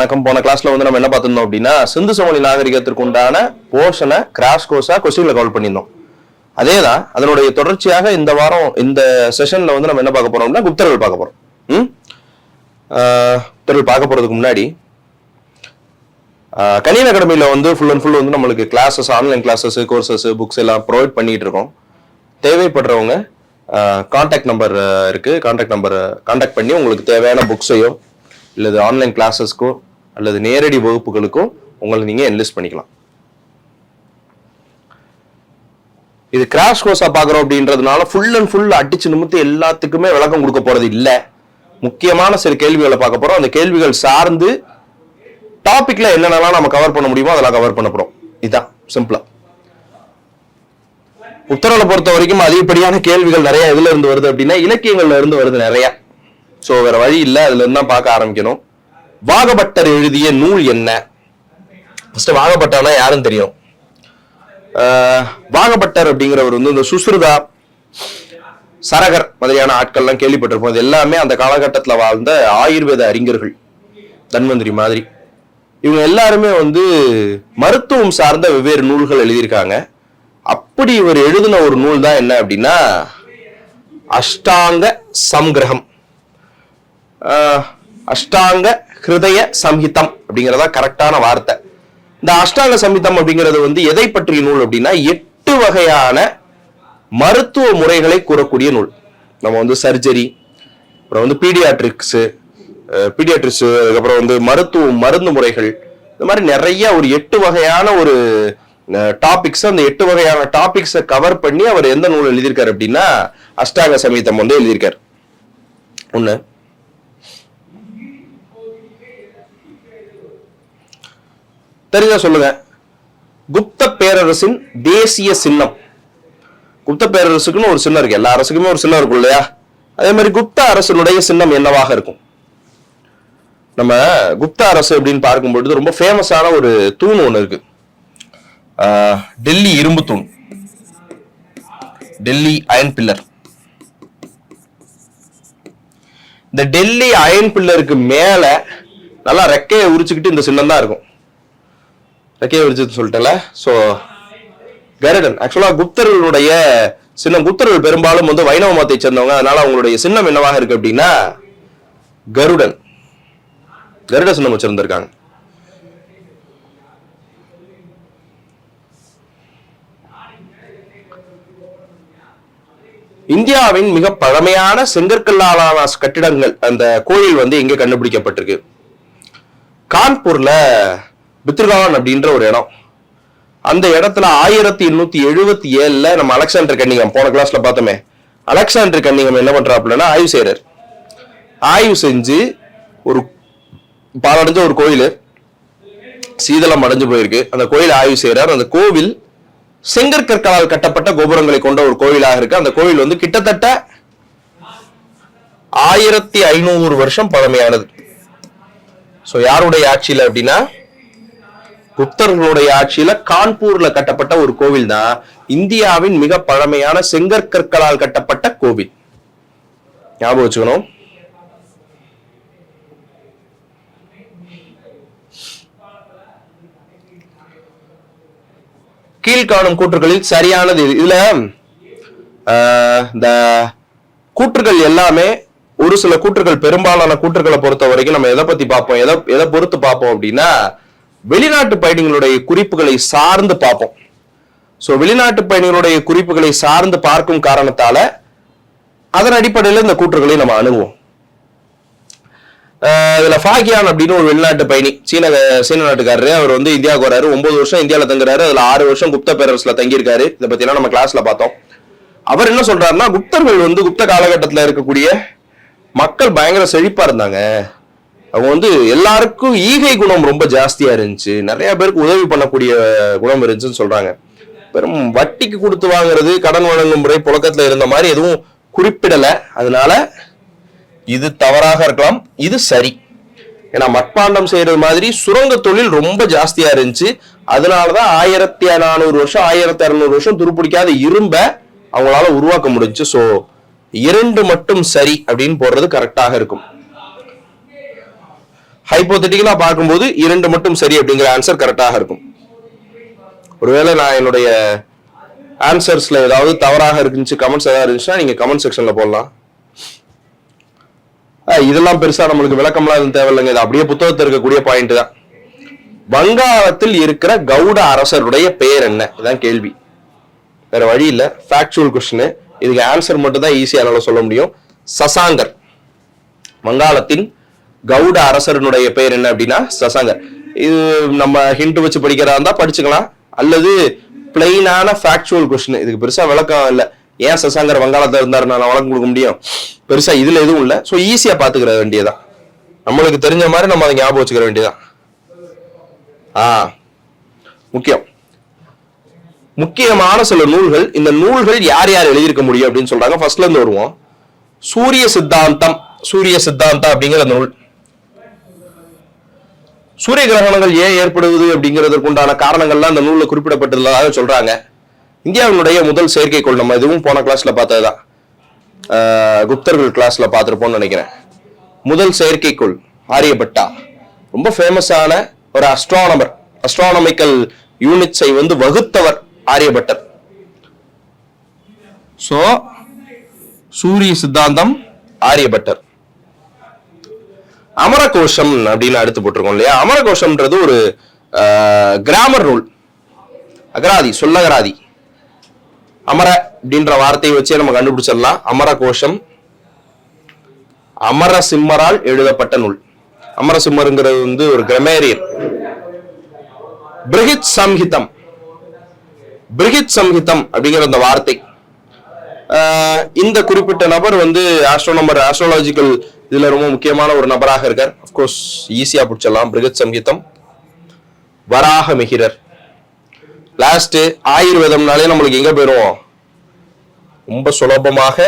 வணக்கம். போன கிளாஸ்ல வந்து நம்ம என்ன பார்த்திருந்தோம் அப்படின்னா சிந்து சமவெளி நாகரிகத்திற்கு உண்டான போர்ஷனை கிராஷ் கோர்ஸா கொஸ்டின்ல கவர் பண்ணியிருந்தோம். அதே தான் அதனுடைய தொடர்ச்சியாக இந்த வாரம் இந்த செஷன்ல வந்து நம்ம என்ன பார்க்க போறோம்னா குப்தர்கள் பார்க்க போறோம். ம்? குப்தர்கள் பார்க்க போறதுக்கு முன்னாடி ஆஹ், கணியன் அகாடமியில் வந்து ஃபுல் அண்ட் ஃபுல் வந்து நம்மளுக்கு classes online classes courses books எல்லாம் ப்ரொவைட் பண்ணிட்டு இருக்கோம். தேவைப்படுறவங்க காண்டாக்ட் நம்பர் இருக்கு. கான்டாக்ட் நம்பர் காண்டாக்ட் பண்ணி உங்களுக்கு தேவையான புக்ஸையும் இல்லது ஆன்லைன் கிளாஸஸ்க்கோ அல்லது நேரடி வகுப்புகளுக்கும் உங்களை நீங்கள் என்லிஸ்ட் பண்ணிக்கலாம். இது கிராஷ் கோர்ஸாக பார்க்குறோம் அப்படின்றதுனால ஃபுல் அண்ட் ஃபுல் அடிச்சு நிமித்து எல்லாத்துக்குமே விளக்கம் கொடுக்க போகிறது இல்லை. முக்கியமான சில கேள்விகளை பார்க்க போகிறோம் அந்த கேள்விகள் சார்ந்து டாப்பிக்கில் என்னென்னலாம் நம்ம கவர் பண்ண முடியுமோ அதெல்லாம் கவர் பண்ண போகிறோம் இதுதான் சிம்பிளாக உத்தரவை பொறுத்த வரைக்கும் அதிகப்படியான கேள்விகள் நிறைய எதுல இருந்து வருது அப்படின்னா இலக்கியங்கள்ல இருந்து வருது நிறைய. ஸோ வேற வழி இல்லை. அதுல இருந்து தான் பார்க்க ஆரம்பிக்கணும். வாகபட்டர் எழுதிய நூல் என்ன? ஃபர்ஸ்ட் வாகபட்டர்னா யாருன்னு தெரியும். வாகபட்டர் அப்படிங்கிறவர் வந்து இந்த சுஸ்ருதா சரகர் மாதிரியான ஆட்கள்லாம் கேள்விப்பட்டிருப்போம். இது எல்லாமே அந்த காலகட்டத்தில் வாழ்ந்த ஆயுர்வேத அறிஞர்கள். தன்வந்திரி மாதிரி. இவங்க எல்லாருமே வந்து மருத்துவம் சார்ந்த வெவ்வேறு நூல்கள் எழுதியிருக்காங்க. அப்படி இவர் எழுதின ஒரு நூல் தான் என்ன அப்படின்னா அஷ்டாங்க சம்கிரகம். அஷ்டாங்க ஹிருதய சம்ஹிதம் அப்படிங்கிறதா கரெக்டான வார்த்தை. இந்த அஷ்டாங்க சம்ஹிதம் அப்படிங்கிறது வந்து எதை பற்றிய நூல் அப்படின்னா எட்டு வகையான மருத்துவ முறைகளை கூறக்கூடிய நூல். நம்ம வந்து சர்ஜரி அப்புறம் வந்து பீடியாட்ரிக்ஸ் பீடியாட்ரிக்ஸ் அதுக்கப்புறம் வந்து மருத்துவ மருந்து முறைகள். இந்த மாதிரி நிறைய ஒரு எட்டு வகையான ஒரு டாபிக்ஸ் அந்த எட்டு வகையான டாபிக்ஸை கவர் பண்ணி அவர் எந்த நூல் எழுதியிருக்காரு அப்படின்னா அஷ்டாங்க சமீதம் வந்து எழுதியிருக்காரு. ஒன்று தெரிஞ்சா சொல்லுங்க. குப்த பேரரசின் தேசிய சின்னம். குப்த பேரரசுக்குன்னு ஒரு சின்னம் இருக்கு. எல்லா அரசுக்குமே ஒரு சின்னம் இருக்கும் இல்லையா? அதே மாதிரி குப்த அரசனுடைய சின்னம் என்னவாக இருக்கும்? நம்ம குப்த அரசு அப்படின்னு பார்க்கும்பொழுது ரொம்ப ஃபேமஸான ஒரு தூண் ஒன்று இருக்கு. டெல்லி இரும்பு தூண். Delhi iron pillar. இந்த டெல்லி அயன் பில்லருக்கு மேல நல்லா ரெக்கையை உரிச்சுக்கிட்டு இந்த சின்னம் தான் இருக்கும். ரெக்கைய உரிச்சுன்னு சொல்லிட்டேன்ல. ஸோ கருடன். ஆக்சுவலாக குப்தர்களுடைய சின்னம் குப்தர்கள் பெரும்பாலும் வந்து வைணவ மதத்தை சேர்ந்தவங்க. அதனால அவங்களுடைய சின்னம் என்னவாக இருக்கு அப்படின்னா கருடன். கருட சின்னம் வச்சிருந்திருக்காங்க. இந்தியாவின் மிக பழமையான செங்கற்கல்லாலான கட்டிடங்கள் அந்த கோயில் வந்து எங்கே கண்டுபிடிக்கப்பட்டிருக்கு. கான்பூர்ல பித்ருகான் அப்படின்ற ஒரு இடம். அந்த இடத்துல ஆயிரத்தி எண்ணூத்தி எழுபத்தி ஏழுல நம்ம அலெக்சாண்டர் கன்னிகம் போன கிளாஸ்ல பார்த்தோமே. அலெக்சாண்டர் கன்னிகம் என்ன பண்றாப்புலன்னா ஆய்வு செய்யறார் ஆய்வு செஞ்சு ஒரு பாலடைஞ்ச ஒரு கோயில் சீதளம் அடைஞ்சு போயிருக்கு. அந்த கோயில் ஆய்வு செய்யறார் அந்த கோவில் செங்கற்கற்களால் கட்டப்பட்ட கோபுரங்களை கொண்ட ஒரு கோயிலாக இருக்கு. அந்த கோயில் வந்து கிட்டத்தட்ட ஆயிரத்தி ஐநூறு வருஷம் பழமையானது. ஸோ யாருடைய ஆட்சியில் அப்படின்னா குப்தர்களுடைய ஆட்சியில கான்பூர்ல கட்டப்பட்ட ஒரு கோவில் தான் இந்தியாவின் மிக பழமையான செங்கற்கற்களால் கட்டப்பட்ட கோவில். ஞாபகம் வச்சுக்கணும். கீழ்காணும் கூற்றுகளில் சரியானது இதுல ஆஹ், இந்த கூற்றுகள் எல்லாமே ஒரு சில கூற்றுகள் பெரும்பாலான கூற்றுகளை பொறுத்த வரைக்கும் நம்ம எதை பத்தி பார்ப்போம்? எதை எதை பொறுத்து பார்ப்போம் அப்படின்னா வெளிநாட்டு பயணிகளுடைய குறிப்புகளை சார்ந்து பார்ப்போம். ஸோ வெளிநாட்டு பயணிகளுடைய குறிப்புகளை சார்ந்து பார்க்கும் காரணத்தால அதன் அடிப்படையில் இந்த கூற்றுகளை நம்ம அணுகுவோம். இதில் இதுல ஃபாகியான் அப்படின்னு ஒரு வெளிநாட்டு பயணி சீன சீன நாட்டுக்காரரு அவர் வந்து இந்தியாவுக்கு வராரு ஒன்பது வருஷம் இந்தியாவில் தங்குறாரு. அதுல ஆறு வருஷம் குப்த பேரரசுல தங்கியிருக்காரு. இதை பத்தி நம்ம கிளாஸ்ல பார்த்தோம். அவர் என்ன சொல்றாருன்னா குப்தர்கள் வந்து குப்த காலகட்டத்தில் இருக்கக்கூடிய மக்கள் பயங்கர செழிப்பா இருந்தாங்க. அவங்க வந்து எல்லாருக்கும் ஈகை குணம் ரொம்ப ஜாஸ்தியா இருந்துச்சு. நிறைய பேருக்கு உதவி பண்ணக்கூடிய குணம் இருந்துச்சுன்னு சொல்றாங்க. பெரும் வட்டிக்கு கொடுத்து வாங்குறது கடன் வழங்கும் முறை புழக்கத்துல இருந்த மாதிரி எதுவும் குறிப்பிடல. அதனால இது தவறாக இருக்கலாம் இது சரி. ஏன்னா மட்பாண்டம் செய்யறது மாதிரி சுரங்க தொழில் ரொம்ப ஜாஸ்தியா இருந்துச்சு. அதனாலதான் ஆயிரத்தி நானூறு வருஷம் ஆயிரத்தி அறுநூறு வருஷம் துருப்பிடிக்காத இரும்ப அவங்களால உருவாக்க முடிஞ்சு சோ இரண்டு மட்டும் சரி அப்படின்னு போடுறது கரெக்டாக இருக்கும். ஹைப்போதெட்டிக்கலா பார்க்கும்போது இரண்டு மட்டும் சரி அப்படிங்கிற ஆன்சர் கரெக்டாக இருக்கும். ஒருவேளை நான் என்னுடைய ஆன்சர்ஸ்ல ஏதாவது தவறாக இருந்துச்சு கமெண்ட்ஸ் ஏதாவது இருந்துச்சுன்னா நீங்க கமெண்ட் செக்ஷன்ல போடலாம். இதெல்லாம் பெருசா நம்மளுக்கு விளக்கம்லாம் எதுவும் தேவையில்லைங்க. இது அப்படியே புத்தகத்தில் இருக்கக்கூடிய பாயிண்ட் தான். வங்காளத்தில் இருக்கிற கவுட அரசருடைய பெயர் என்ன? இதுதான் கேள்வி. வேற வழி இல்லை. ஃபேக்சுவல் கொஸ்டின் இதுக்கு ஆன்சர் மட்டும் தான் ஈஸியாக என்னால் சொல்ல முடியும். சசாங்கர். வங்காளத்தின் கவுட அரசரனுடைய பெயர் என்ன அப்படின்னா சசாங்கர். இது நம்ம ஹிண்ட் வச்சு படிக்கிறதா இருந்தா படிச்சுக்கலாம். அல்லது பிளெயினான ஃபேக்சுவல் கொஸ்டின் இதுக்கு பெருசா விளக்கம் இல்லை. ஏன் சசாங்கர் வங்காளத்தில் இருந்தாரு நான் வழக்கம் கொடுக்க முடியும்? பெருசா இதுல எதுவும் இல்லை. ஸோ ஈஸியா பாத்துக்கிற வேண்டியதான் நம்மளுக்கு தெரிஞ்ச மாதிரி நம்ம அதை ஞாபகம் வச்சுக்கிற வேண்டியதான் ஆ முக்கியம். முக்கியமான சில நூல்கள் இந்த நூல்கள் யார் யார் எழுதியிருக்க முடியும் அப்படின்னு சொல்றாங்க. ஃபர்ஸ்ட்ல இருந்து வருவோம். சூரிய சித்தாந்தம் சூரிய சித்தாந்தம் அப்படிங்கிற நூல். சூரிய கிரகணங்கள் ஏன் ஏற்படுவது அப்படிங்கிறதுக்கு உண்டான காரணங்கள்லாம் அந்த நூலில் குறிப்பிடப்பட்டுள்ளதாக சொல்றாங்க. இந்தியாவினுடைய முதல் செயற்கைக்கோள் நம்ம இதுவும் போன கிளாஸ்ல பார்த்ததுதான். தான் குப்தர்கள் கிளாஸ்ல பார்த்துருப்போம்னு நினைக்கிறேன். முதல் செயற்கைக்கோள் ஆரியபட்டா. ரொம்ப ஃபேமஸான ஒரு அஸ்ட்ரானமர் அஸ்ட்ரானமிக்கல் யூனிட்ஸை வந்து வகுத்தவர் ஆரியபட்டர். ஸோ சூரிய சித்தாந்தம் ஆரியபட்டர். அமரகோஷம் அப்படின்னு அடுத்து போட்டிருக்கோம் இல்லையா? அமரகோஷம்ன்றது ஒரு கிராமர் நூல் அகராதி சொல்லகராதி. அமர அப்படின்ற வார்த்தையை வச்சே நம்ம கண்டுபிடிச்சிடலாம். அமரகோஷம் அமரசிம்மரால் எழுதப்பட்ட நூல். அமர சிம்மருங்கிறது வந்து ஒரு கிரமேரியன் பிரிகித் சம்ஹிதம். பிரிகித் சம்ஹிதம் அப்படிங்கிற அந்த வார்த்தை. இந்த குறிப்பிட்ட நபர் வந்து ஆஸ்ட்ரோனமர் ஆஸ்ட்ரோலாஜிக்கல் இதுல ரொம்ப முக்கியமான ஒரு நபராக இருக்கார். அப்கோர்ஸ் ஈஸியா பிடிச்சிடலாம். பிரிகத் சங்கீதம். வராக மிகிரர். லாஸ்ட் ஆயுர்வேதம்னாலே நம்மளுக்கு எங்க போயிடுவோம் ரொம்ப சுலபமாக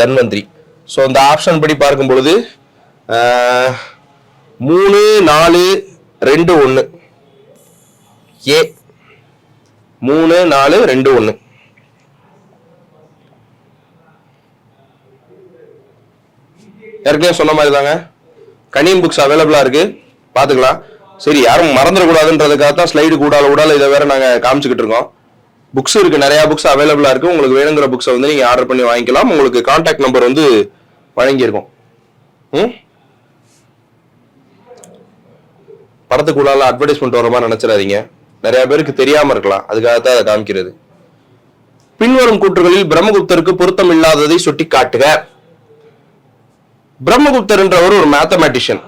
தன்வந்திரி. ஸோ அந்த ஆப்ஷன் படி பார்க்கும் பொழுது மூணு நாலு ரெண்டு ஒன்று ஏ. மூணு நாலு ரெண்டு ஒன்று ஏற்கனவே சொன்ன மாதிரி தாங்க கனியம் புக்ஸ் அவைலபிளா இருக்கு. பாத்துக்கலாம். சரி யாரும் மறந்துடக்கூடாதுன்றதுக்காக தான் ஸ்லைடு கூடால கூடால இதை வேற நாங்க காமிச்சுக்கிட்டு இருக்கோம். புக்ஸ் இருக்கு நிறைய புக்ஸ் அவைலபிளா இருக்கு. உங்களுக்கு வேணுங்கிற புக்ஸை வந்து நீங்க ஆர்டர் பண்ணி வாங்கிக்கலாம். உங்களுக்கு கான்டாக்ட் நம்பர் வந்து வழங்கியிருக்கோம். ம்? படத்துக்குள்ளால அட்வர்டைஸ்மெண்ட் வர மாதிரி நினைச்சிடாதீங்க. நிறைய பேருக்கு தெரியாம இருக்கலாம். அதுக்காக தான் அதை காமிக்கிறது. பின்வரும் கூற்றுகளில் பிரம்மகுப்தருக்கு பொருத்தம் இல்லாததை சுட்டி காட்டுக பிரம்மகுப்தர்ன்றவர் ஒரு மேத்தமேட்டிஷியன்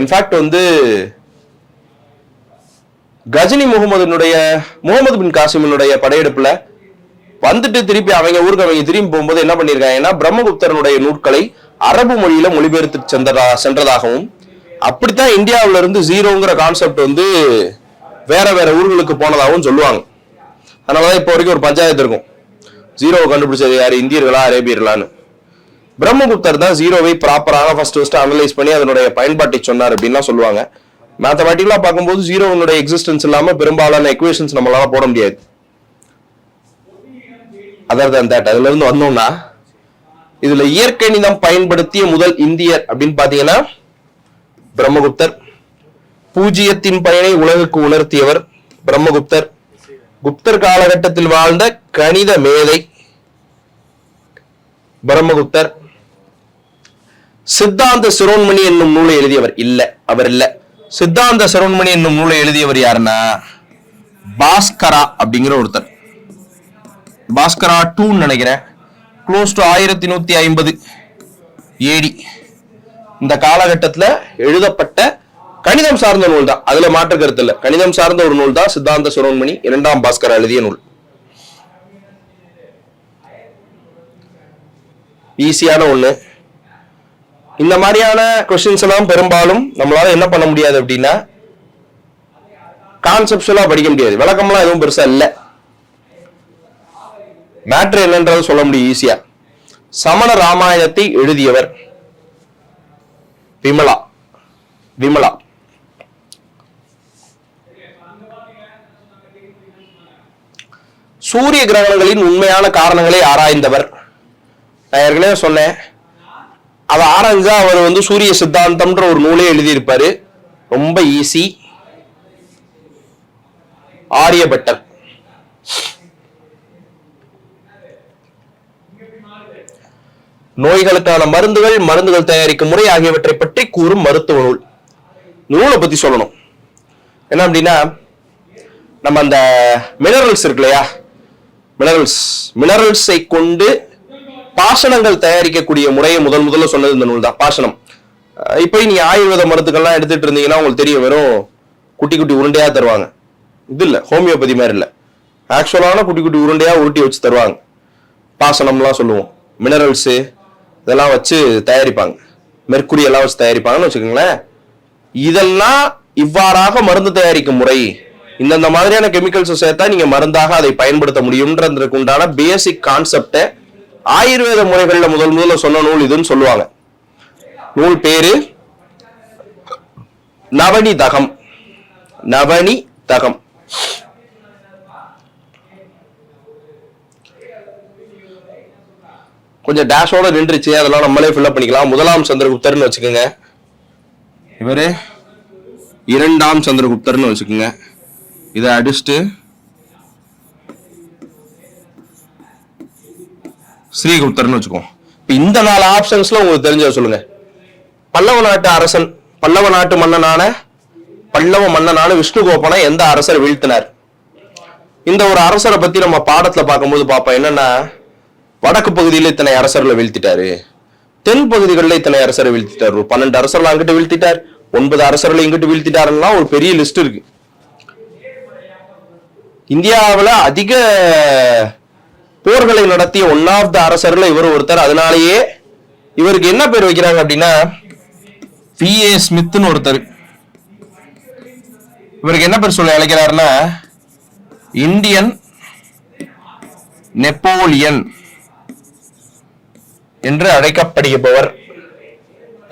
இன்ஃபேக்ட் வந்து கஜினி முகமதுனுடைய முகமது பின் காசிமினுடைய படையெடுப்புல வந்துட்டு திருப்பி அவங்க ஊருக்கு அவங்க திரும்பி போகும்போது என்ன பண்ணியிருக்காங்கன்னா பிரம்மகுப்தரனுடைய நூட்களை அரபு மொழியில மொழிபெயர்த்து சென்றதா சென்றதாகவும் அப்படித்தான் இந்தியாவில இருந்து ஜீரோங்கிற கான்செப்ட் வந்து வேற வேற ஊர்களுக்கு போனதாகவும் சொல்லுவாங்க. அதனாலதான் இப்போ வரைக்கும் ஒரு பஞ்சாயத்து இருக்கும். ஜீரோவை கண்டுபிடிச்சது யார்? இந்தியர்களா? அரேபியர்களான்னு. பிரம்மகுப்தர் தான் ஜீரோவை ப்ராப்பராக ஃபர்ஸ்ட் ஃபர்ஸ்ட் அனலைஸ் பண்ணி அதனுடைய பயன்பாட்டை சொன்னார் அப்படின்லாம் சொல்லுவாங்க. மேத்தமேட்டிக்கலா பார்க்கும்போது ஜீரோனுடைய எக்ஸிஸ்டன்ஸ் இல்லாம பெரும்பாலான எக்குவேஷன்ஸ் நம்மளால போட முடியாது. அதர் தான் தட் அதுல இருந்து வந்தோம்னா இதுல இயற்கணிதம் பயன்படுத்திய முதல் இந்தியர் அப்படின்னு பாத்தீங்கன்னா பிரம்மகுப்தர். பூஜ்ஜியத்தின் பயனை உலகுக்கு உணர்த்தியவர் பிரம்மகுப்தர். குப்தர் காலகட்டத்தில் வாழ்ந்த கணித மேதை பிரம்மகுப்தர். சித்தாந்த சிரோன்மணி என்னும் நூலை எழுதியவர் இல்ல அவர் இல்ல. சித்தாந்த சிரோன்மணி என்னும் நூலை எழுதியவர் யாருன்னா? பாஸ்கரா அப்படிங்கிற ஒருத்தர். பாஸ்கரா டூன்னு நினைக்கிறேன். க்ளோஸ் டு ஆயிரத்தி நூத்தி ஐம்பது ஏடி இந்த காலகட்டத்தில் எழுதப்பட்ட கணிதம் சார்ந்த நூல் தான் அதுல மாற்று கருத்து இல்லை. கணிதம் சார்ந்த ஒரு நூல் தான் சித்தாந்த சிரோன்மணி இரண்டாம் பாஸ்கரா எழுதிய நூல். ஈஸியான ஒண்ணு. இந்த மாதிரியான கொஸ்டின்ஸ் எல்லாம் பெரும்பாலும் நம்மளால என்ன பண்ண முடியாது அப்படின்னா கான்செப்டுவலா படிக்க முடியாது. விளக்கம்லாம் எதுவும் பெருசா இல்ல. மேட்ரு என்னன்றதை சொல்ல முடியும் ஈஸியா சமண ராமாயணத்தை எழுதியவர் விமலா. விமலா. சூரிய கிரகணங்களின் உண்மையான காரணங்களை ஆராய்ந்தவர். நான் ஏற்கனவே சொன்னேன். அதை ஆராய்ஞ்சா அவர் வந்து சூரிய சித்தாந்தம்ன்ற ஒரு நூலே எழுதியிருப்பாரு. ரொம்ப ஈஸி ஆரியபட்டர். நோய்களுக்கான மருந்துகள் மருந்துகள் தயாரிக்கும் முறை ஆகியவற்றை பற்றி கூறும் மருத்துவ நூல். நூலை பத்தி சொல்லணும். என்ன அப்படின்னா நம்ம அந்த மினரல்ஸ் இருக்கு இல்லையா மினரல்ஸ் மினரல்ஸை கொண்டு பாசனங்கள் தயாரிக்கக்கூடிய முறையை முதல் முதல்ல சொன்னது இந்த நூல் தான் பாசனம் இப்போ நீங்க ஆயுர்வேத மருந்துகள்லாம் எடுத்துட்டு இருந்தீங்கன்னா உங்களுக்கு தெரியும் வெறும் குட்டி குட்டி உருண்டையா தருவாங்க. இது இல்லை ஹோமியோபதி மாதிரி இல்லை. ஆக்சுவலான குட்டி குட்டி உருண்டையா உருட்டி வச்சு தருவாங்க. பாசனம்லாம் சொல்லுவோம். மினரல்ஸு இதெல்லாம் வச்சு தயாரிப்பாங்க. மெர்க்குரி எல்லாம் வச்சு தயாரிப்பாங்கன்னு வச்சுக்கோங்களேன். இதெல்லாம் இவ்வாறாக மருந்து தயாரிக்கும் முறை. இந்தந்த மாதிரியான கெமிக்கல்ஸை சேர்த்தா நீங்க மருந்தாக அதை பயன்படுத்த முடியும்ன்றதுக்கு உண்டான பேசிக் கான்செப்டை ஆயுர்வேத முறைகள்ல முதல் முதல்ல சொன்ன நூல் இதுன்னு சொல்லுவாங்க. நூல் பேரு நவனி தகம் நவனி தகம் கொஞ்சம் டேஷோட நின்றுச்சு அதெல்லாம் நம்மளே ஃபில்அப் பண்ணிக்கலாம். முதலாம் சந்திரகுப்தர்னு வச்சுக்கோங்க. இவரு இரண்டாம் சந்திரகுப்தர்னு வச்சுக்கோங்க. இதை அடிச்சுட்டு ஸ்ரீகுப்தர்னு வச்சுக்கோ. இப்ப இந்த நாலு ஆப்ஷன்ஸ்ல உங்களுக்கு தெரிஞ்சதை சொல்லுங்க. பல்லவ நாட்டு அரசன் பல்லவ நாட்டு மன்னனான பல்லவ மன்னனான விஷ்ணுகோபனை எந்த அரசர் வீழ்த்தினார்? இந்த ஒரு அரசரை பத்தி நம்ம பாடத்துல பார்க்கும்போது பார்ப்போம். என்னன்னா வடக்கு பகுதியில இத்தனை அரசர்களை வீழ்த்திட்டாரு. தென் பகுதிகளில் இத்தனை அரசரை வீழ்த்திட்டார். ஒரு பன்னெண்டு அரசர்களை அங்கிட்டு வீழ்த்திட்டார். ஒன்பது அரசர்களை இங்கிட்டு வீழ்த்திட்டாருன்னா ஒரு பெரிய லிஸ்ட் இருக்கு. இந்தியாவுல அதிக போர்களை நடத்திய ஒன் ஆஃப் த அரசர்கள் இவர் ஒருத்தர். அதனாலேயே இவருக்கு என்ன பேர் வைக்கிறாங்க அப்படின்னா பி ஏ ஸ்மித்னு ஒருத்தர். இவருக்கு என்ன பேர் சொல்ல அழைக்கிறாருன்னா இந்தியன் நெப்போலியன் என்று அழைக்கப்படுபவர்.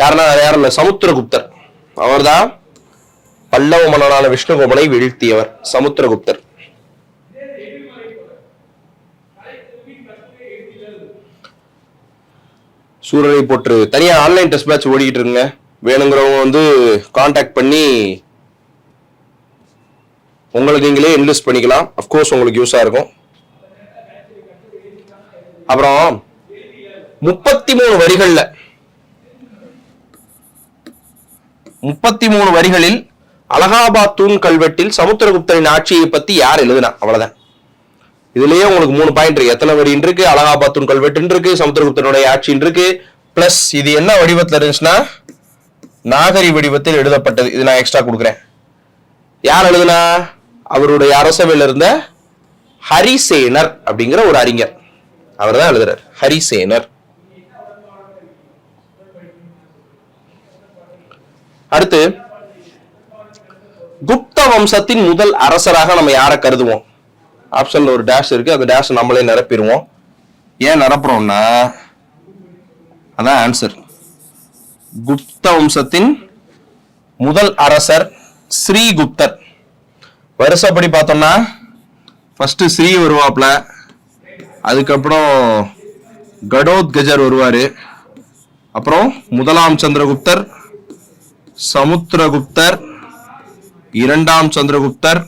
யாருன்னா யாரும் இல்லை சமுத்திரகுப்தர். அவர்தான் பல்லவ மன்னனான விஷ்ணுகோபனை வீழ்த்தியவர் சமுத்திரகுப்தர். சூழலை போற்று தனியாக ஆன்லைன் டெஸ்ட் பேட்ச் ஓடிக்கிட்டு இருக்குங்க வேணுங்கிறவங்க வந்து காண்டாக்ட் பண்ணி உங்களுக்கு நீங்களே இன்வெஸ்ட் பண்ணிக்கலாம். அஃப்கோர்ஸ் உங்களுக்கு யூஸாக இருக்கும். அப்புறம் முப்பத்தி மூணு வரிகளில் முப்பத்தி மூணு வரிகளில் அலகாபாத் தூண் கல்வெட்டில் சமுத்திரகுப்தரின் ஆட்சியை பற்றி யார் எழுதுனா? அவ்வளோதான் இதுலயே உங்களுக்கு மூணு பாயிண்ட் இருக்கு. எத்தனை வடின்னு இருக்கு அலகாபாத்தூன் கல்வெட்டுன்னு இருக்கு சமுத்திரகுப்தனுடைய ஆட்சின்னு இருக்கு பிளஸ் இது என்ன வடிவத்தில் இருந்துச்சுன்னா நாகரி வடிவத்தில் எழுதப்பட்டது. இது நான் எக்ஸ்ட்ரா கொடுக்குறேன். யார் எழுதுனா? அவருடைய அரசவையில் இருந்த ஹரிசேனர் அப்படிங்கிற ஒரு அறிஞர். அவர் தான் எழுதுறார். ஹரிசேனர். அடுத்து குப்த வம்சத்தின் முதல் அரசராக நம்ம யாரை கருதுவோம்? ஆப்ஷனில் ஒரு டேஷ் இருக்கு. அந்த டேஷ் நம்மளே நிரப்பிடுவோம். ஏன் நிரப்புறோம்னா அதான் ஆன்சர் குப்த வம்சத்தின் முதல் அரசர் ஸ்ரீகுப்தர் வருஷப்படி பார்த்தோம்னா ஃபஸ்ட்டு ஸ்ரீ வருவாப்ல அதுக்கப்புறம் கடோத்கஜர் வருவார். அப்புறம் முதலாம் சந்திரகுப்தர் சமுத்திரகுப்தர் இரண்டாம் சந்திரகுப்தர்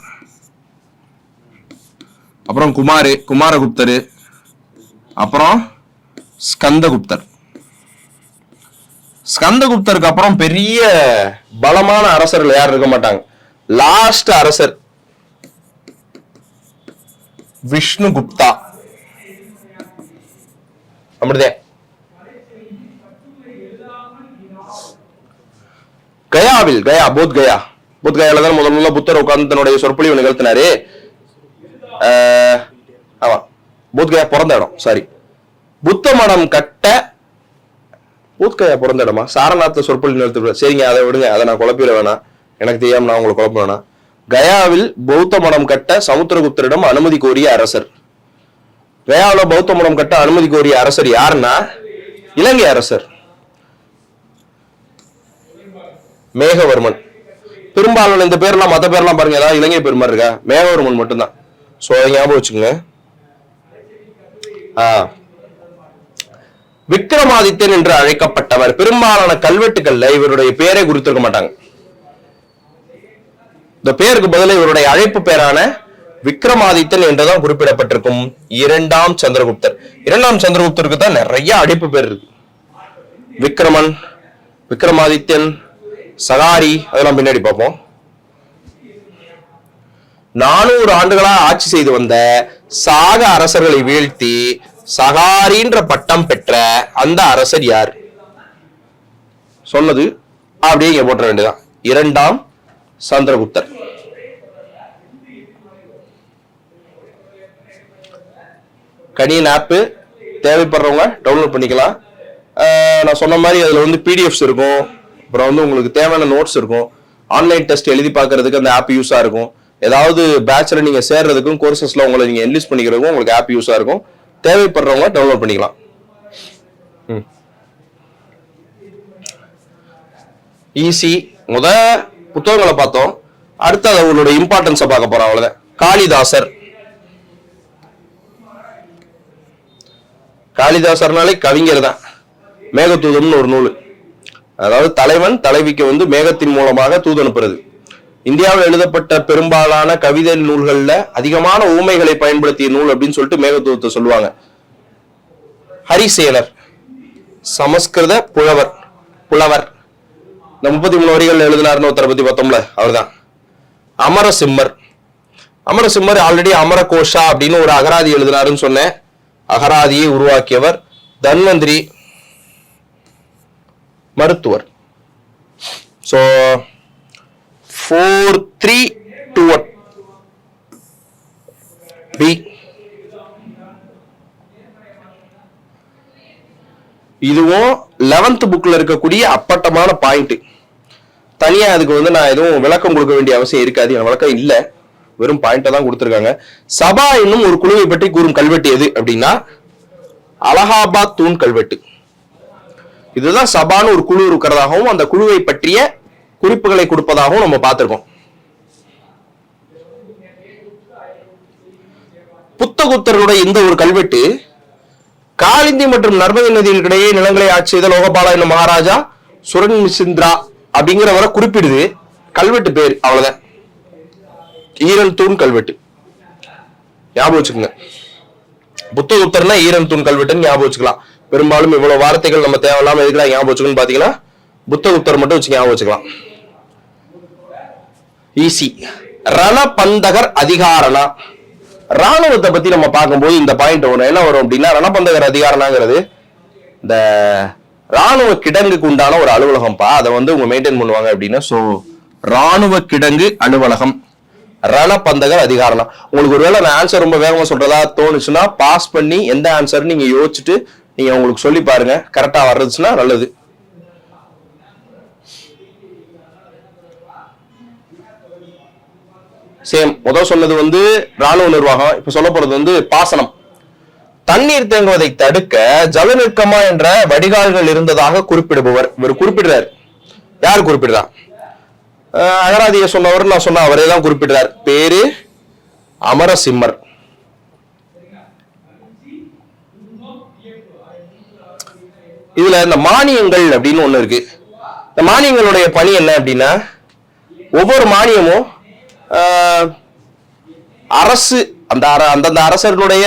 அப்புறம் குமாரு குமாரகுப்தர் அப்புறம் ஸ்கந்தகுப்தர். ஸ்கந்தகுப்தருக்கு அப்புறம் பெரிய பலமான அரசர்கள் யாரும் இருக்க மாட்டாங்க. லாஸ்ட் அரசர் விஷ்ணுகுப்தா. அப்படிதே. கயாவில் கயா போத் கயா போத் கயால தான் முதல் முதல்ல புத்தர் உட்கார்ந்து தன்னுடைய சொற்பொழிவு நிகழ்த்தினாரு. ஆமா பூத்கயா பிறந்த இடம் சாரி புத்த மடம் கட்ட பூத்கயா பிறந்த இடமா சாரநாத்த சொற்பொழி நிறுத்த சரிங்க அதை விடுங்க அதை நான் குழப்பிட வேணாம் எனக்கு தெரியாம நான் உங்களை குழப்ப வேணாம் கயாவில் பௌத்த மடம் கட்ட சமுத்திரகுப்தரிடம் அனுமதி கோரிய அரசர் கயாவுல பௌத்த மடம் கட்ட அனுமதி கோரிய அரசர் யாருன்னா இலங்கை அரசர் மேகவர்மன் பெரும்பாலான இந்த பேர்லாம் மத்த பேர்லாம் பாருங்க ஏதாவது இலங்கை பெருமாள் இருக்கா மேகவர்மன் மட்டும்தான் ஸோ அதை ஞாபகம் வச்சுக்கோங்க. விக்ரமாதித்யன் என்று அழைக்கப்பட்டவர். பெரும்பாலான கல்வெட்டுகள்ல இவருடைய பெயரை குறித்திருக்க மாட்டாங்க. இந்த பெயருக்கு பதிலா இவருடைய அழைப்பு பெயரான விக்ரமாதித்தன் என்றுதான் குறிப்பிடப்பட்டிருக்கும் இரண்டாம் சந்திரகுப்தர். இரண்டாம் சந்திரகுப்தருக்கு தான் நிறைய அழைப்பு பேர் இருக்கு. விக்ரமன் விக்ரமாதித்யன் சகாரி அதெல்லாம் பின்னாடி பார்ப்போம். நானூறு ஆண்டுகளா ஆட்சி செய்து வந்த சாக அரசர்களை வீழ்த்தி சகாரின்ற பட்டம் பெற்ற அந்த அரசர் யார்? சொன்னது அப்படியே இங்க போட்ட வேண்டியதான் இரண்டாம் சந்திரகுப்தர். கணியன் ஆப்பு தேவைப்படுறவங்க டவுன்லோட் பண்ணிக்கலாம். நான் சொன்ன மாதிரி அதில் வந்து பிடிஎஃப்ஸ் இருக்கும். அப்புறம் வந்து உங்களுக்கு தேவையான நோட்ஸ் இருக்கும். ஆன்லைன் டெஸ்ட் எழுதி பார்க்கறதுக்கு அந்த ஆப் யூஸாக இருக்கும். ஏதாவது பேட்ச்ல நீங்க சேர்றதுக்கும் கோர்சஸ்ல உங்களை நீங்க என்லிஸ்ட் பண்ணிக்கிறதுக்கும் உங்களுக்கு ஆப் யூஸா இருக்கும். தேவைப்படுறவங்க டவுன்லோட் பண்ணிக்கலாம். ஈஸி முத புத்தகங்களை பார்த்தோம். அடுத்து அவங்களோட இம்பார்ட்டன்ஸை பார்க்க போறோம் அவ்வளவுதான். காளிதாசர். காளிதாசர்னாலே கவிஞர் தான். மேகதூதம்னு ஒரு நூல். அதாவது தலைவன் தலைவிக்கு வந்து மேகத்தின் மூலமாக தூது அனுப்புறது. இந்தியாவில் எழுதப்பட்ட பெரும்பாலான கவிதை நூல்கள்ல அதிகமான ஊமைகளை பயன்படுத்திய நூல் அப்படின்னு சொல்லிட்டு மேகதூதத்தை சொல்லுவாங்க. ஹரிசேனர் சமஸ்கிருத புலவர் புலவர். இந்த முப்பத்தி மூணு வரிகள் எழுதினார்னு ஒருத்தரை பத்தி பார்த்தோம்ல அவர்தான். அமரசிம்மர். அமரசிம்மர் ஆல்ரெடி அமரகோஷா அப்படின்னு ஒரு அகராதி எழுதினாருன்னு சொன்னேன். அகராதியை உருவாக்கியவர் தன்வந்திரி மருத்துவர். So four three two one B இதுவும் லெவன்த் புக்கில் இருக்கக்கூடிய அப்பட்டமான பாயிண்ட் தனியாக அதுக்கு வந்து நான் எதுவும் விளக்கம் கொடுக்க வேண்டிய அவசியம் இருக்காது. என் விளக்கம் இல்லை. வெறும் பாயிண்ட்டை தான் கொடுத்துருக்காங்க. சபா என்னும் ஒரு குழுவை பற்றி கூறும் கல்வெட்டு எது அப்படின்னா அலகாபாத் தூண் கல்வெட்டு. இதுதான் சபான்னு ஒரு குழு இருக்கிறதாகவும் அந்த குழுவை பற்றிய குறிப்புகளை கொடுப்பதாகவும் நம்ம பார்த்துருக்கோம். புத்தகுத்தருடைய இந்த ஒரு கல்வெட்டு காலிந்தி மற்றும் நர்மதி நதிகளுக்கிடையே நிலங்களை ஆட்சி செய்த லோகபாலா என்னும் மகாராஜா சுரன் சிந்திரா அப்படிங்கிறவரை குறிப்பிடுது. கல்வெட்டு பேர் அவ்வளவுதான். ஈரன் தூண் கல்வெட்டு. ஞாபகம் வச்சுக்கோங்க. புத்தகுத்தர்னா ஈரன் தூண் கல்வெட்டுன்னு ஞாபகம் வச்சுக்கலாம். பெரும்பாலும் இவ்வளவு வார்த்தைகள் நம்ம தேவையில்லாம எதுக்கெல்லாம் ஞாபகம் வச்சுக்கணும்னு பாத்தீங்கன்னா புத்தகுத்தர் மட்டும் வச்சு ஞாபகம் வச்சுக்கலாம். ஈஸி ரணபந்தகர் அதிகாரணா. ராணுவத்தை பத்தி நம்ம பார்க்கும்போது இந்த பாயிண்ட் ஒன்று என்ன வரும் அப்படின்னா ரணபந்தகர் அதிகாரனாங்கிறது இந்த ராணுவ கிடங்குக்கு உண்டான ஒரு அலுவலகம்ப்பா அதை வந்து உங்க மெயின்டைன் பண்ணுவாங்க அப்படின்னா சோ ராணுவ கிடங்கு அலுவலகம். ரணபந்தகர் அதிகாரம் உங்களுக்கு ஒருவேளை நான் ஆன்சர் ரொம்ப வேகமா சொல்றதா தோணுச்சுன்னா பாஸ் பண்ணி எந்த ஆன்சர் நீங்க யோசிச்சுட்டு நீங்க உங்களுக்கு சொல்லி பாருங்க. கரெக்டா வர்றதுச்சுன்னா நல்லது. சேம் முதல் சொன்னது வந்து ராணுவ நிர்வாகம் இப்ப சொல்ல போறது வந்து பாசனம். தண்ணீர் தேங்குவதை தடுக்க ஜலநிற்கமா என்ற வடிகால்கள் இருந்ததாக குறிப்பிடுபவர் இவர் குறிப்பிடுறார். யார் குறிப்பிடுறா? அகராதிய அகராதியை சொன்னவர் நான் சொன்ன அவரே தான் குறிப்பிடுறார். பேரு அமரசிம்மர். இதுல இந்த மானியங்கள் அப்படின்னு ஒண்ணு இருக்கு. இந்த மானியங்களுடைய பணி என்ன அப்படின்னா ஒவ்வொரு மானியமும் அரசு அந்த அர- அந்தந்த அரசர்களுடைய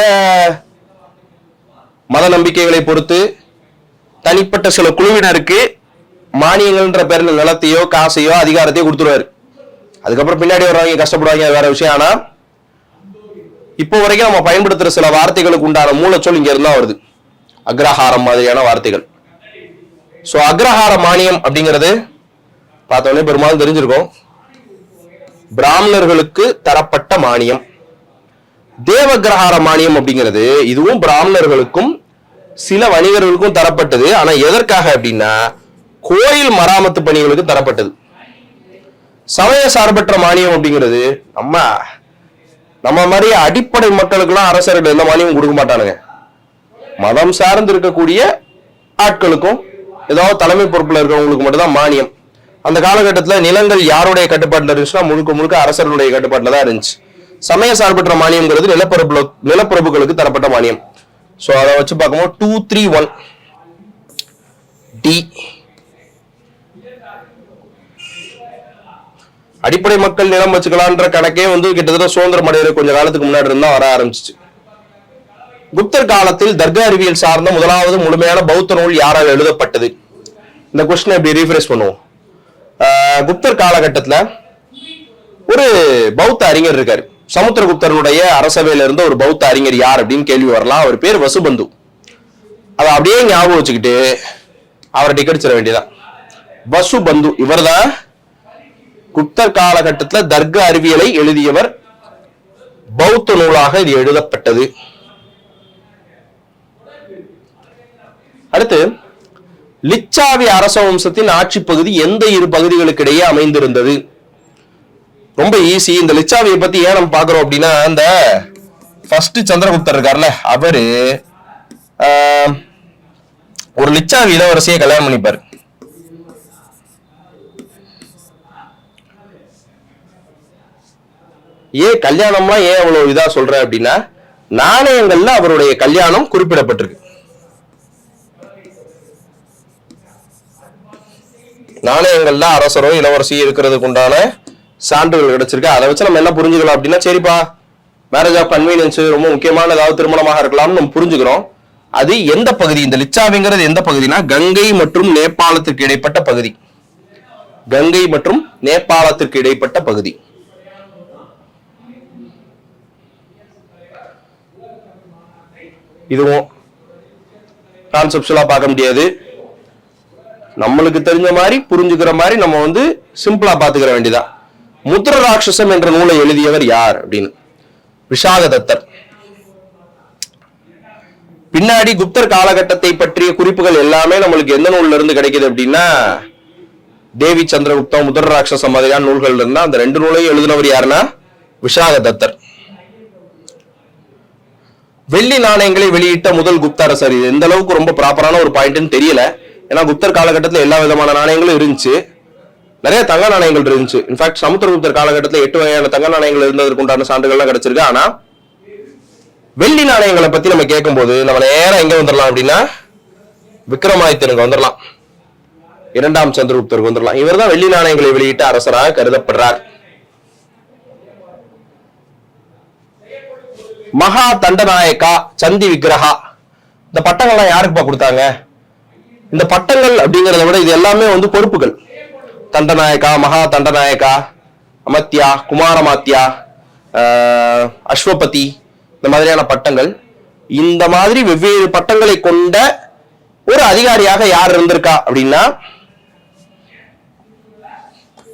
மத நம்பிக்கைகளை பொறுத்து தனிப்பட்ட சில குழுவினருக்கு மானியங்கள்ன்ற பேரில் நிலத்தையோ காசையோ அதிகாரத்தையோ கொடுத்துருவாரு. அதுக்கப்புறம் பின்னாடி வர்றவங்க கஷ்டப்படுவாங்க வேற விஷயம். ஆனா இப்போ வரைக்கும் நம்ம பயன்படுத்துற சில வார்த்தைகளுக்கு உண்டான மூலச்சொல் இங்க இருந்தா வருது. அக்ரஹாரம் மாதிரியான வார்த்தைகள். ஸோ அக்ரஹார மானியம் அப்படிங்கிறது பார்த்தோன்னே பெரும்பாலும் தெரிஞ்சிருக்கும். பிராமணர்களுக்கு தரப்பட்ட மானியம். தேவகிரகார மானியம் அப்படிங்கிறது இதுவும் பிராமணர்களுக்கும் சில வணிகர்களுக்கும் தரப்பட்டது. ஆனா எதற்காக அப்படின்னா கோயில் மராமத்து பணிகளுக்கு தரப்பட்டது. சமய சார்பற்ற மானியம் அப்படிங்கிறது நம்ம நம்ம மாதிரி அடிப்படை மக்களுக்கெல்லாம் அரசர்கள் எந்த மானியமும் கொடுக்க மாட்டானுங்க. மதம் சார்ந்து இருக்கக்கூடிய ஆட்களுக்கும் ஏதாவது தலைமை பொறுப்புல இருக்கிறவங்களுக்கு மட்டும்தான் மானியம். அந்த காலகட்டத்தில் நிலங்கள் யாருடைய கட்டுப்பாட்டில் இருந்துச்சுன்னா முழுக்க முழுக்க அரசர்களுடைய கட்டுப்பாட்டில் தான் இருந்துச்சு. சமய சார்பற்ற மானியம்ங்கிறது நிலப்பரப்புல நிலப்பரப்புகளுக்கு தரப்பட்ட மானியம். ஸோ அதை வச்சு பார்க்கும்போது டூ த்ரீ ஒன் டி அடிப்படை மக்கள் நிலம் வச்சுக்கலான்ற கணக்கே வந்து கிட்டத்தட்ட சுதந்திரம் அடைகிற கொஞ்சம் காலத்துக்கு முன்னாடி இருந்தால் வர ஆரம்பிச்சிச்சு. குப்தர் காலத்தில் தர்கா அறிவியல் சார்ந்த முதலாவது முழுமையான பௌத்த நூல் யாரால் எழுதப்பட்டது? இந்த கொஸ்டின் எப்படி ரீஃப்ரெஷ் பண்ணுவோம். குப்தர் காலகட்டத்துல ஒரு பௌத்த அறிஞர் இருக்காரு. சமுத்திரகுப்தருடைய அரசவையில இருந்த ஒரு பௌத்த அறிஞர் யார் அப்படின்னு கேள்வி வரலாம். அவர் பேர் வசுபந்து. அதை அப்படியே ஞாபகம் வச்சுக்கிட்டு அவரை டிக்கெட் வேண்டியதான் வசுபந்து இவர்தான் குப்தர் காலகட்டத்துல தர்க்க அறிவியலை எழுதியவர். பௌத்த நூலாக இது எழுதப்பட்டது. அடுத்து லிச்சாவி அரச வம்சத்தின் ஆட்சி பகுதி எந்த இரு பகுதிகளுக்கு இடையே அமைந்திருந்தது? ரொம்ப ஈஸி இந்த லிச்சாவியை பத்தி ஏன் நம்ம பாக்குறோம் அப்படின்னா இந்த ஃபர்ஸ்ட் சந்திரகுப்தர் இருக்கார்ல அவரு ஒரு லிச்சாவி இளவரசியை கல்யாணம் பண்ணிப்பாரு. ஏன் கல்யாணம்லாம் ஏன் அவ்வளவு இதா சொல்ற அப்படின்னா நாணயங்கள்ல அவருடைய கல்யாணம் குறிப்பிடப்பட்டிருக்கு. நாணயங்கள்ல அரசரோ இளவரசி இருக்கிறதுக்கு உண்டான சான்றுகள் கிடைச்சிருக்கு. அதை வச்சு நம்ம என்ன புரிஞ்சுக்கலாம் அப்படின்னா சரிப்பா மேரேஜ் ஆஃப் கன்வீனியன்ஸ் ரொம்ப முக்கியமான ஏதாவது திருமணமாக இருக்கலாம்னு நம்ம புரிஞ்சுக்கிறோம். அது எந்த பகுதி? இந்த லிச்சாவிங்கிறது எந்த பகுதினா கங்கை மற்றும் நேபாளத்திற்கு இடைப்பட்ட பகுதி. கங்கை மற்றும் நேபாளத்திற்கு இடைப்பட்ட பகுதி. இதுவும் கான்செப்டுவலா பார்க்க முடியாது. நம்மளுக்கு தெரிஞ்ச மாதிரி புரிஞ்சுக்கிற மாதிரி நம்ம வந்து சிம்பிளா பாத்துக்கிற வேண்டியதா. முத்திர ராட்சசம் என்ற நூலை எழுதியவர் யார் அப்படின்னு. விஷாகதத்தர் பின்னாடி குப்தர் காலகட்டத்தை பற்றிய குறிப்புகள் எல்லாமே நம்மளுக்கு எந்த நூல்ல இருந்து கிடைக்குது அப்படின்னா தேவி சந்திரகுப்தம் முதல் ராட்சசம் மாதிரியான நூல்கள் இருந்தா அந்த ரெண்டு நூலையும் எழுதினவர் யாருன்னா? விஷாகதத்தர் வெள்ளி நாணயங்களை வெளியிட்ட முதல் குப்த அரசர் இது எந்த அளவுக்கு ரொம்ப ப்ராப்பரான ஒரு பாயிண்ட்னு தெரியல. ஏன்னா குப்தர் காலகட்டத்தில் எல்லா விதமான நாணயங்களும் இருந்துச்சு. நிறைய தங்க நாணயங்கள் இருந்துச்சு. இன்ஃபேக்ட் சமுத்திரகுப்தர் காலகட்டத்தில் எட்டு வகையான தங்க நாணயங்கள் இருந்ததற்கு உண்டான சான்றுகள்லாம் கிடைச்சிருக்கு. ஆனா வெள்ளி நாணயங்களை பத்தி நம்ம கேட்கும்போது நம்ம நேரம் எங்க வந்துடலாம் அப்படின்னா விக்ரமாதித்தனுக்கு வந்துடலாம் இரண்டாம் சந்திரகுப்தருக்கு வந்துடலாம் இவர்தான் வெள்ளி நாணயங்களை வெளியிட்ட அரசராக கருதப்படுறார். மகா தண்டநாயக்கா சந்தி விக்கிரகா. இந்த பட்டங்கள்லாம் யாருக்குப்பா கொடுத்தாங்க? இந்த பட்டங்கள் அப்படிங்கறத விட இது எல்லாமே வந்து பொறுப்புகள். தண்டநாயக்கா மகா தண்டநாயக்கா அமத்யா குமாரமாத்யா ஆஹ், அஸ்வபதி இந்த மாதிரியான பட்டங்கள். இந்த மாதிரி வெவ்வேறு பட்டங்களை கொண்ட ஒரு அதிகாரியாக யார் இருந்திருக்கா அப்படின்னா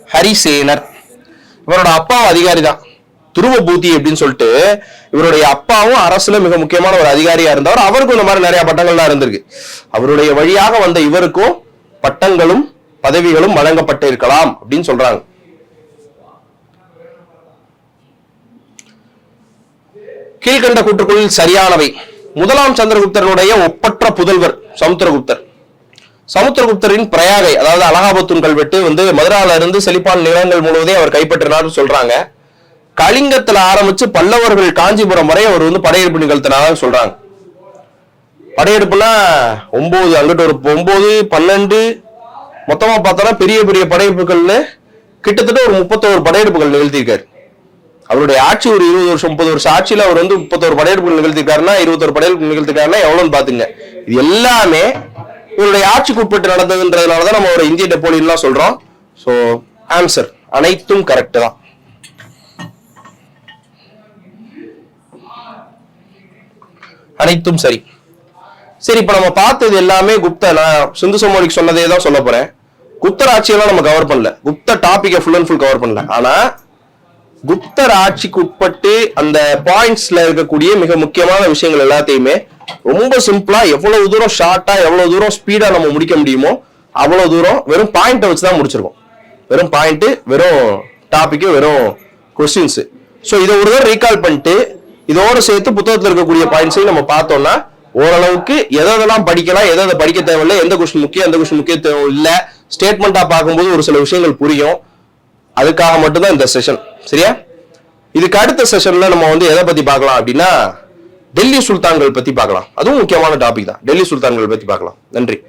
ஹரிசேனர். இவரோட அப்பாவும் அதிகாரி தான். துருவபூதி அப்படின்னு சொல்லிட்டு இவருடைய அப்பாவும் அரசுல மிக முக்கியமான ஒரு அதிகாரியா இருந்தவர். அவருக்கும் இந்த மாதிரி நிறைய பட்டங்கள்லாம் இருந்திருக்கு. அவருடைய வழியாக வந்த இவருக்கும் பட்டங்களும் பதவிகளும் வழங்கப்பட்டு இருக்கலாம் அப்படின்னு சொல்றாங்க. கீழ்கண்ட கூற்றுக்குள் சரியானவை. முதலாம் சந்திரகுப்தருடைய ஒப்பற்ற புதல்வர் சமுத்திரகுப்தர். சமுத்திரகுப்தரின் பிரயாகை அதாவது அலகாபத்தூன் கல்வெட்டு வந்து மதுரால இருந்து செழிப்பான் நிலங்கள் முழுவதே அவர் கைப்பற்றினார்னு சொல்றாங்க. கலிங்கத்துல ஆரம்பிச்சு பல்லவர்கள் காஞ்சிபுரம் வரை அவர் வந்து படையெடுப்பு நிகழ்த்தினாலும் சொல்றாங்க. படையெடுப்புனா ஒன்பது அங்கிட்டு ஒரு ஒன்பது பன்னெண்டு மொத்தமா பார்த்தோம்னா பெரிய பெரிய படையெடுப்புகள்னு கிட்டத்தட்ட ஒரு முப்பத்தோரு படையெடுப்புகள் நிகழ்த்தியிருக்காரு. அவருடைய ஆட்சி ஒரு இருபது வருஷம் முப்பது வருஷம் ஆட்சியில் அவர் வந்து முப்பத்தோரு படையெடுப்புகள் நிகழ்த்திருக்காருன்னா இருபத்தொரு படையெடுப்பு நிகழ்த்திருக்காருன்னா எவ்வளவுன்னு பாத்துங்க இது எல்லாமே இவருடைய ஆட்சிக்கு உட்பட்டு நடந்ததுன்றதுனாலதான் நம்ம ஒரு இந்திய டெப்போலியன்லாம் சொல்றோம். ஸோ ஆன்சர் அனைத்தும் கரெக்ட் தான். அனைத்தும் சரி. சரி இப்ப நம்ம பார்த்தது எல்லாமே குப்த நான் சிந்து சமோலிக்கு சொன்னதே தான் சொல்ல போறேன். குப்தர் ஆட்சியெல்லாம் நம்ம கவர் பண்ணல. குப்த டாபிக்கை ஃபுல் அண்ட் ஃபுல் கவர் பண்ணல. ஆனா குப்தர் ஆட்சிக்கு உட்பட்டு அந்த பாயிண்ட்ஸ்ல இருக்கக்கூடிய மிக முக்கியமான விஷயங்கள் எல்லாத்தையுமே ரொம்ப சிம்பிளா எவ்வளவு தூரம் ஷார்ட்டா எவ்வளவு தூரம் ஸ்பீடா நம்ம முடிக்க முடியுமோ அவ்வளவு தூரம் வெறும் பாயிண்ட்டை வச்சு தான் முடிச்சிருக்கோம். வெறும் பாயிண்ட் வெறும் டாபிக் வெறும் கொஸ்டின்ஸ் ஸோ இதை ஒரு தடவை ரீகால் பண்ணிட்டு இதோட சேர்த்து புத்தகத்தில் இருக்கக்கூடிய பாயிண்ட்ஸையும் நம்ம பார்த்தோம்னா ஓரளவுக்கு எதெல்லாம் படிக்கலாம் எதை எதை படிக்க தேவையில்லை எந்த கொஸ்டின் முக்கியம் எந்த கொஸ்டின் முக்கியத்துவம் இல்லை. ஸ்டேட்மெண்ட்டாக பார்க்கும்போது ஒரு சில விஷயங்கள் புரியும். அதுக்காக மட்டும்தான் இந்த செஷன் சரியா? இதுக்கு அடுத்த செஷன்ல நம்ம வந்து எதை பத்தி பார்க்கலாம் அப்படின்னா டெல்லி சுல்தான்கள் பத்தி பார்க்கலாம். அதுவும் முக்கியமான டாபிக் தான். டெல்லி சுல்தான்கள் பத்தி பார்க்கலாம். நன்றி.